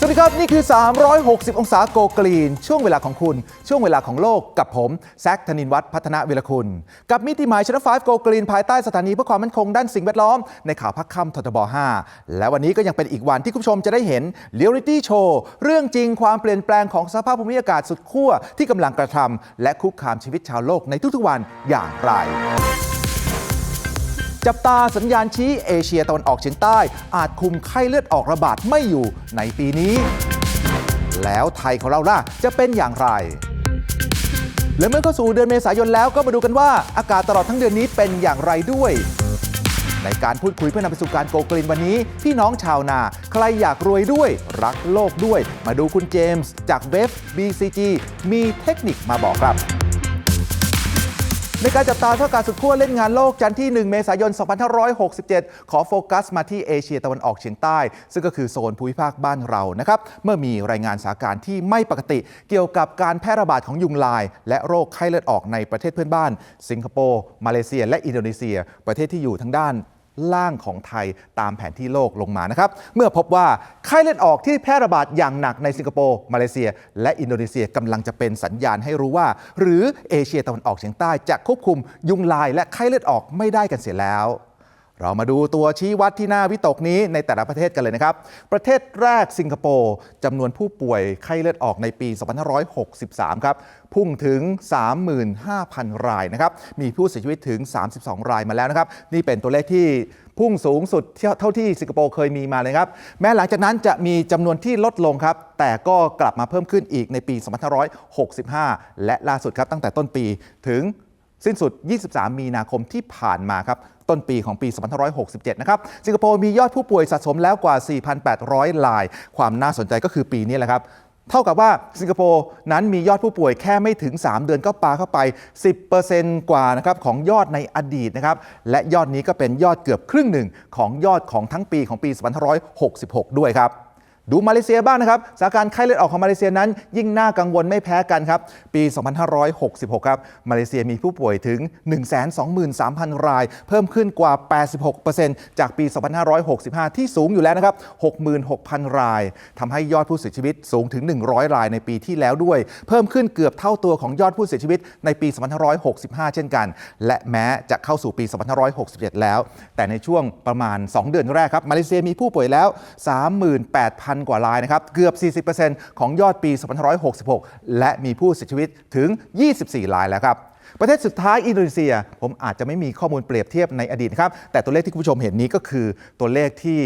สวัสดีครับ นี่คือ 360 องศาโกกรีน ช่วงเวลาของคุณ ช่วงเวลาของโลกกับผม แซคธนินวัฒน์พัฒนาเวรคุณ กับมิติหมายชนะ5โกกรีน ภายใต้สถานีเพื่อความมั่นคงด้านสิ่งแวดล้อม ในข่าวพักค่ำททบ 5 และวันนี้ก็ยังเป็นอีกวันที่คุณผู้ชมจะได้เห็นเรียลิตี้โชว์เรื่องจริงความเปลี่ยนแปลงของสภาพภูมิอากาศสุดขั้วที่กำลังกระทำและคุกคามชีวิตชาวโลกในทุกๆวันอย่างไร จับตาสัญญาณชี้เอเชียตะวันออกเฉียงใต้ อาจคุมไข้เลือดออกระบาดไม่อยู่ในปีนี้ แล้วไทยของเราล่ะจะเป็นอย่างไร และเมื่อเข้าสู่เดือนเมษายนแล้วก็มาดูกันว่าอากาศตลอดทั้งเดือนนี้เป็นอย่างไรด้วยในการพูดคุยเพื่อนำไปสู่การโกกลินวันนี้ พี่น้องชาวนา ใครอยากรวยด้วย รักโลกด้วย มาดูคุณเจมส์ จากเว็บ BCG มีเทคนิคมาบอกครับ ในการจับตาเท่าการสุดขั้วเล่นงานโลกจันทร์ที่ 1 เมษายน 2567 ขอโฟกัสมาที่เอเชียตะวันออกเฉียงใต้ ซึ่งก็คือโซนภูมิภาคบ้านเรานะครับ เมื่อมีรายงานสถานการณ์ที่ไม่ปกติ เกี่ยวกับการแพร่ระบาดของยุงลาย และโรคไข้เลือดออกในประเทศเพื่อนบ้าน สิงคโปร์ มาเลเซีย และอินโดนีเซีย ประเทศที่อยู่ทางด้าน ล่างของไทยตามแผนที่โลกลงมานะครับ เมื่อพบว่าไข้เลือดออกที่แพร่ระบาดอย่างหนักในสิงคโปร์มาเลเซีย และอินโดนีเซียกำลังจะเป็นสัญญาณให้รู้ว่า หรือเอเชียตะวันออกเฉียงใต้จะควบคุมยุงลายและไข้เลือดออกไม่ได้กันเสียแล้ว เรามาดูตัวชี้วัดที่น่าวิตกนี้ในแต่ละประเทศกันเลยนะครับ ประเทศแรกสิงคโปร์จำนวนผู้ป่วยไข้เลือดออกในปี 2563 ครับ พุ่งถึง 35,000 รายนะครับ มีผู้เสียชีวิตถึง 32 รายมาแล้วนะครับ นี่เป็นตัวเลขที่พุ่งสูงสุดเท่าที่สิงคโปร์เคยมีมาเลยครับ แม้หลังจากนั้นจะมีจำนวนที่ลดลงครับ แต่ก็กลับมาเพิ่มขึ้นอีกในปี 2565 และล่าสุดครับตั้งแต่ต้นปีถึง สิ้นสุด 23 มีนาคมที่ผ่านมาครับ ต้นปีของปี 2567 นะครับ สิงคโปร์มียอดผู้ป่วยสะสมแล้วกว่า 4,800 ราย ความน่าสนใจก็คือปีนี้แหละครับ เท่ากับว่าสิงคโปร์นั้นมียอดผู้ป่วยแค่ไม่ถึง 3 เดือนก็ปาเข้าไป 10%กว่านะครับของยอดในอดีตนะครับ และยอดนี้ก็เป็นยอดเกือบครึ่งหนึ่งของยอดของทั้งปีของปี 2566 ด้วยครับ ดูมาเลเซียบ้างนะครับสถานการณ์ไข้เลือดออกของมาเลเซียนั้น ยิ่งน่ากังวลไม่แพ้กันครับ ปี 2566 ครับ มาเลเซียมีผู้ป่วยถึง 123,000 ราย เพิ่มขึ้นกว่า 86%จากปี 2565 ที่สูงอยู่แล้วนะครับ 66,000 รายทำให้ยอดผู้เสียชีวิตสูงถึง 100 รายในปีที่แล้วด้วย เพิ่มขึ้นเกือบเท่าตัวของยอดผู้เสียชีวิตในปี 2565 เช่นกัน และแม้จะเข้าสู่ปี 2567 แล้ว แต่ในช่วงประมาณ 2 เดือนแรกครับมาเลเซียมีผู้ป่วยแล้ว 38,000กว่ารายนะครับ เกือบ 40%ของยอดปี 2566 และมีผู้เสียชีวิตถึง 24 รายแล้วครับประเทศสุดท้ายอินโดนีเซีย ผมอาจจะไม่มีข้อมูลเปรียบเทียบในอดีตนะครับ แต่ตัวเลขที่คุณผู้ชมเห็นนี้ก็คือตัวเลขที่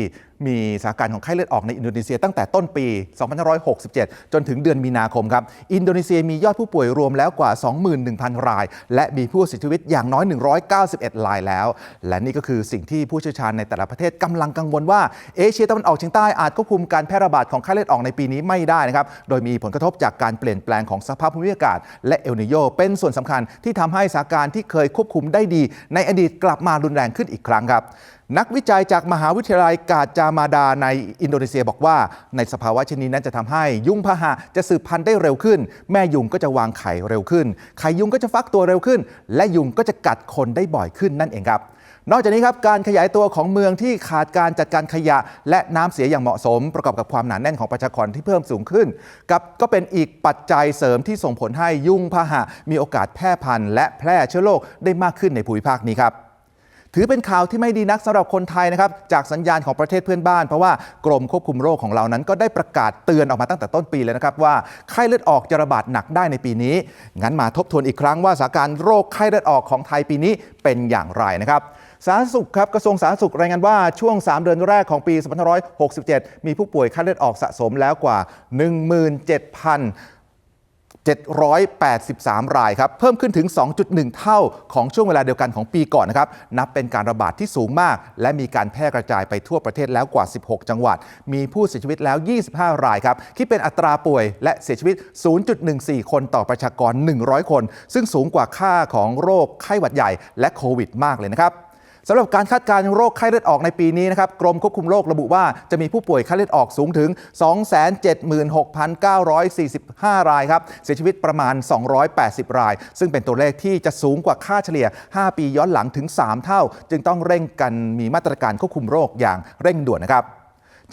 มีสถานการณ์ของไข้เลือดออกในอินโดนีเซียตั้งแต่ต้นปี 2567 จนถึงเดือนมีนาคมครับ อินโดนีเซียมียอดผู้ป่วยรวมแล้วกว่า 21,000 ราย และมีผู้เสียชีวิตอย่างน้อย 191 รายแล้ว และนี่ก็คือสิ่งที่ผู้เชี่ยวชาญในแต่ละประเทศกำลังกังวลว่าเอเชียตะวันออกเฉียงใต้อาจควบคุมการแพร่ระบาดของไข้เลือดออกในปีนี้ไม่ได้นะครับ โดยมีผลกระทบจากการเปลี่ยนแปลงของสภาพภูมิอากาศ และเอลนิโยเป็นส่วนสำคัญที่ทำให้สถานการณ์ที่เคยควบคุมได้ดี ในอดีตกลับมารุนแรงขึ้นอีกครั้งครับ นักวิจัยจากมหาวิทยาลัยกาจามาดาในอินโดนีเซียบอกว่า ในสภาวะเช่นนี้นั้นจะทำให้ยุงพาหะจะสืบพันธุ์ได้เร็วขึ้น แม่ยุงก็จะวางไข่เร็วขึ้น ไข่ยุงก็จะฟักตัวเร็วขึ้น และยุงก็จะกัดคนได้บ่อยขึ้นนั่นเองครับนอกจากนี้ครับการขยายตัวของเมืองที่ขาดการจัดการขยะ และน้ำเสียอย่างเหมาะสม ประกอบกับความหนาแน่นของประชากรที่เพิ่มสูงขึ้น กับก็เป็นอีกปัจจัยเสริมที่ส่งผลให้ยุงพาหะ มีโอกาสแพร่พันธุ์และแพร่เชื้อโรคได้มากขึ้นในภูมิภาคนี้ครับ ถือเป็นข่าวที่ไม่ดีนักสำหรับคนไทยนะครับจากสัญญาณของประเทศเพื่อนบ้าน เพราะว่ากรมควบคุมโรคของเรานั้น ก็ได้ประกาศเตือนออกมาตั้งแต่ต้นปีเลยนะครับว่าไข้เลือดออกจะระบาดหนักได้ในปีนี้ งั้นมาทบทวนอีกครั้งว่าสถานการณ์โรคไข้เลือดออกของไทยปีนี้เป็นอย่างไรนะครับสาธารณสุขครับกระทรวงสาธารณสุขรายงานว่าช่วง 3 เดือนแรกของปี2567 มีผู้ป่วยไข้เลือดออกสะสมแล้วกว่า 17,000 783 รายครับ เพิ่มขึ้นถึง 2.1 เท่าของช่วงเวลาเดียวกันของปีก่อนนะครับ นับเป็นการระบาดที่สูงมาก และมีการแพร่กระจายไปทั่วประเทศแล้วกว่า 16 จังหวัด มีผู้เสียชีวิตแล้ว 25 รายครับ คิดเป็นอัตราป่วยและเสียชีวิต 0.14 คนต่อประชากร 100 คน ซึ่งสูงกว่าค่าของโรคไข้หวัดใหญ่และโควิดมากเลยนะครับ สำหรับการคาดการณ์โรคไข้เลือดออกในปีนี้นะครับกรมควบคุมโรคระบุว่าจะมีผู้ป่วยไข้เลือดออกสูงถึง 276,945 รายครับเสียชีวิตประมาณ 280 ราย ซึ่งเป็นตัวเลขที่จะสูงกว่าค่าเฉลี่ย 5 ปีย้อนหลังถึง 3 เท่า จึงต้องเร่งกันมีมาตรการควบคุมโรคอย่างเร่งด่วนนะครับ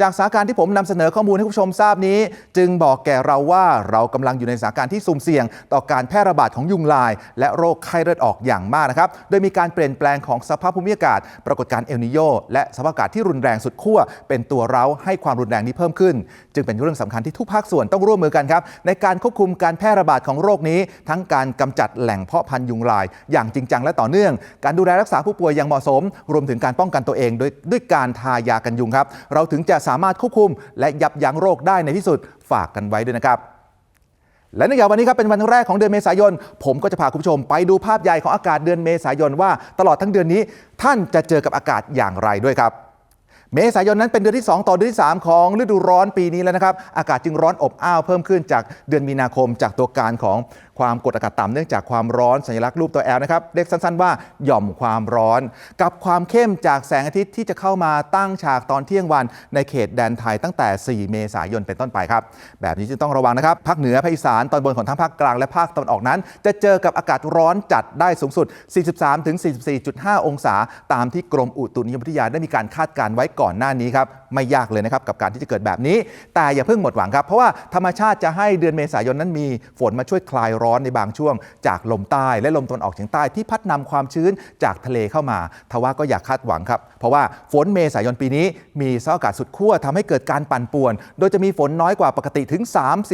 จากสถานการณ์ที่ผมนำเสนอข้อมูลให้คุณผู้ชมทราบนี้ จึงบอกแก่เราว่าเรากำลังอยู่ในสถานการณ์ที่สุ่มเสี่ยง ต่อการแพร่ระบาดของยุงลาย และโรคไข้เลือดออกอย่างมากนะครับ โดยมีการเปลี่ยนแปลงของสภาพภูมิอากาศ ปรากฏการณ์เอลนิโยและสภาพอากาศที่รุนแรงสุดขั้วเป็นตัวเราให้ความรุนแรงนี้เพิ่มขึ้น จึงเป็นเรื่องสำคัญที่ทุกภาคส่วนต้องร่วมมือกันครับในการควบคุมการแพร่ระบาดของโรคนี้ ทั้งการกำจัดแหล่งเพาะพันธุ์ยุงลาย อย่างจริงจังและต่อเนื่อง การดูแลรักษาผู้ป่วยอย่างเหมาะสม รวมถึงการป้องกันตัวเอง โดยด้วยการทายากันยุงครับ เราถึงจะสามารถควบคุม และยับยั้งโรคได้ในที่สุดฝากกันไว้ด้วยนะครับและในวันนี้ครับเป็นวันแรกของเดือนเมษายน ผมก็จะพาคุณผู้ชมไปดูภาพใหญ่ของอากาศเดือนเมษายนว่าตลอดทั้งเดือนนี้ ท่านจะเจอกับอากาศอย่างไรด้วยครับ เมษายนนั้นเป็นเดือนที่ 2 ต่อเดือนที่ 3 ของฤดูร้อนปีนี้แล้วนะครับ อากาศจึงร้อนอบอ้าวเพิ่มขึ้นจากเดือนมีนาคมจากตัวการของ ความกดอากาศต่ำเนื่องจากความร้อนสัญลักษณ์รูปตัวแอลนะครับเรียกสั้นๆว่าหย่อมความร้อน กับความเข้มจากแสงอาทิตย์ที่จะเข้ามาตั้งฉากตอนเที่ยงวัน ในเขตแดนไทยตั้งแต่ 4 เมษายนเป็นต้นไปครับ แบบนี้จึงต้องระวังนะครับภาคเหนือภาคอีสานตอนบนของทั้งภาคกลางและภาคตะวันออกนั้น จะเจอกับอากาศร้อนจัดได้สูงสุด 43-44.5 องศา ตามที่กรมอุตุนิยมวิทยาได้มีการคาดการณ์ไว้ก่อนหน้านี้ครับไม่ยากเลยนะครับกับการที่จะเกิดแบบนี้ แต่อย่าเพิ่งหมดหวังครับ เพราะว่าธรรมชาติจะให้เดือนเมษายนนั้นมีฝนมาช่วยคลายร้อนในบางช่วง จากลมใต้และลมตะวันออกเฉียงใต้ที่พัดนำความชื้นจากทะเลเข้ามาทว่าก็อย่าคาดหวังครับ เพราะว่าฝนเมษายนปีนี้ มีสภาพอากาศสุดขั้วทำให้เกิดการปั่นป่วน โดยจะมีฝนน้อยกว่าปกติถึง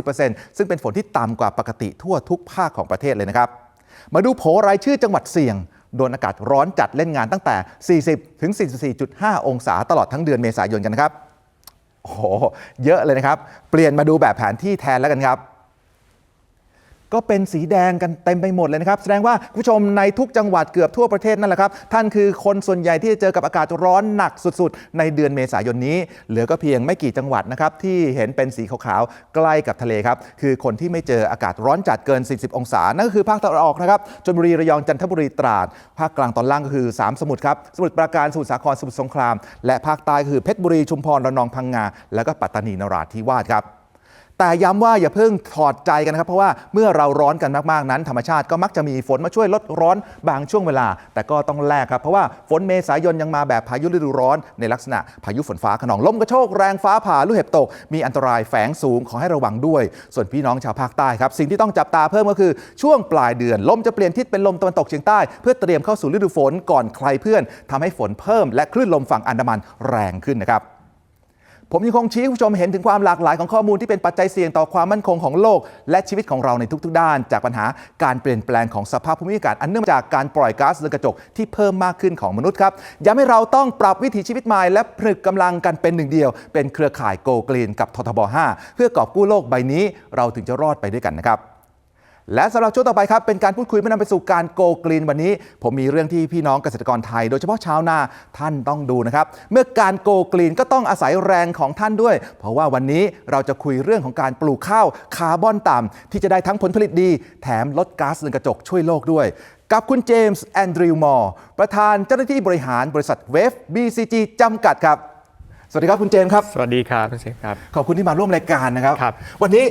30%ซึ่งเป็นฝนที่ต่ำกว่าปกติทั่วทุกภาคของประเทศเลยนะครับมาดูโผรายชื่อจังหวัดเสี่ยง โดนอากาศร้อนจัดเล่นงานตั้งแต่ 40 ถึง 44.5 องศาตลอดทั้งเดือนเมษายนกันนะครับ โอ้โห เยอะเลยนะครับ เปลี่ยนมาดูแบบแผนที่แทนแล้วกันครับ ก็เป็นสีแดงกันเต็มไปหมดเลยนะครับ แสดงว่าคุณผู้ชมในทุกจังหวัดเกือบทั่วประเทศนั่นแหละครับ ท่านคือคนส่วนใหญ่ที่จะเจอกับอากาศร้อนหนักสุดๆ ในเดือนเมษายนนี้ เหลือก็เพียงไม่กี่จังหวัดนะครับที่เห็นเป็นสีขาวๆใกล้กับทะเลครับคือคนที่ไม่เจออากาศร้อนจัดเกิน 40 องศานั่นก็คือภาคตะวันออกนะครับชลบุรีระยองจันทบุรีตราดภาคกลางตอนล่างก็คือ 3 สมุทรครับสมุทรปราการสมุทรสาครสมุทรสงคราม และภาคใต้คือเพชรบุรีชุมพรระนองพังงา แล้วก็ปัตตานีนราธิวาสครับ แต่ย้ำว่าอย่าเพิ่งถอดใจกันนะครับ เพราะว่าเมื่อเราร้อนกันมาก ๆ นั้น ธรรมชาติก็มักจะมีฝนมาช่วยลดร้อนบางช่วงเวลา แต่ก็ต้องแลกครับ เพราะว่าฝนเมษายนยังมาแบบพายุฤดูร้อน ในลักษณะพายุฝนฟ้าขนองลมกระโชกแรงฟ้าผ่าลูกเห็บตก มีอันตรายแฝงสูงขอให้ระวังด้วย ส่วนพี่น้องชาวภาคใต้ครับสิ่งที่ต้องจับตาเพิ่มก็คือช่วงปลายเดือนลมจะเปลี่ยนทิศเป็นลมตะวันตกเฉียงใต้เพื่อเตรียมเข้าสู่ฤดูฝนก่อนใครเพื่อนทำให้ฝนเพิ่ม และคลื่นลมฝั่งอันดามันแรงขึ้นนะครับ ผมยังคงชี้คุณผู้ชมเห็นถึงความหลากหลายของข้อมูลที่เป็นปัจจัยเสี่ยงต่อความมั่นคงของโลก และชีวิตของเราในทุกๆ ด้าน จากปัญหาการเปลี่ยนแปลงของสภาพภูมิอากาศอันเนื่องมาจากการปล่อยก๊าซเรือนกระจกที่เพิ่มมากขึ้นของมนุษย์ครับย้ำให้เราต้องปรับวิถีชีวิตใหม่และผลึกกำลังกันเป็นหนึ่งเดียว เป็นเครือข่ายโกลกรีนกับททบ 5 เพื่อกอบกู้โลกใบนี้เราถึงจะรอดไปด้วยกันนะครับ และสำหรับช่วงต่อไปครับ เป็นการพูดคุยเพื่อนำไปสู่การโกกรีนวันนี้ ผมมีเรื่องที่พี่น้องเกษตรกรไทย โดยเฉพาะชาวนาท่านต้องดูนะครับ เมื่อการโกกรีนก็ต้องอาศัยแรงของท่านด้วย เพราะว่าวันนี้เราจะคุยเรื่องของการปลูกข้าวคาร์บอนต่ำที่จะได้ทั้งผลผลิตดี แถมลดก๊าซเรือนกระจกช่วยโลกด้วย กับคุณเจมส์แอนดริวมอร์ประธานเจ้าหน้าที่บริหารบริษัทเวฟ BCG จำกัดครับ สวัสดีครับคุณเจมส์ครับ สวัสดีครับคุณเชฟครับ ขอบคุณที่มาร่วมรายการนะครับ ครับ วันนี้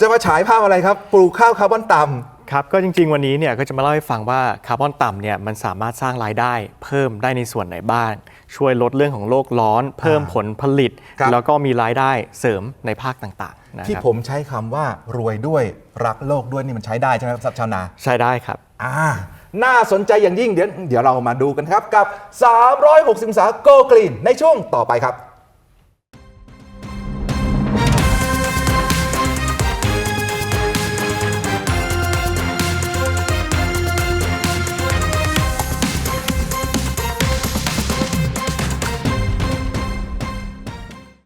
จะมาฉายภาพอะไรครับ ปลูกข้าวคาร์บอนต่ำครับก็จริง ๆ วันนี้เนี่ยก็จะมาเล่าให้ฟังว่าคาร์บอนต่ำเนี่ยมันสามารถสร้างรายได้เพิ่มได้ในส่วนไหนบ้างช่วยลดเรื่องของโลกร้อน เพิ่มผลผลิตครับแล้วก็มีรายได้เสริมในภาคต่างๆนะที่ครับผมใช้คำว่ารวยด้วยรักโลกด้วยนี่มันใช้ได้ใช่ไหมครับสำหรับชาวนาใช้ได้ครับอ่าน่าสนใจอย่างยิ่งเดี๋ยวเดี๋ยวเรามาดูกันครับกับ 360องศาโกกรีนในช่วงต่อไปครับ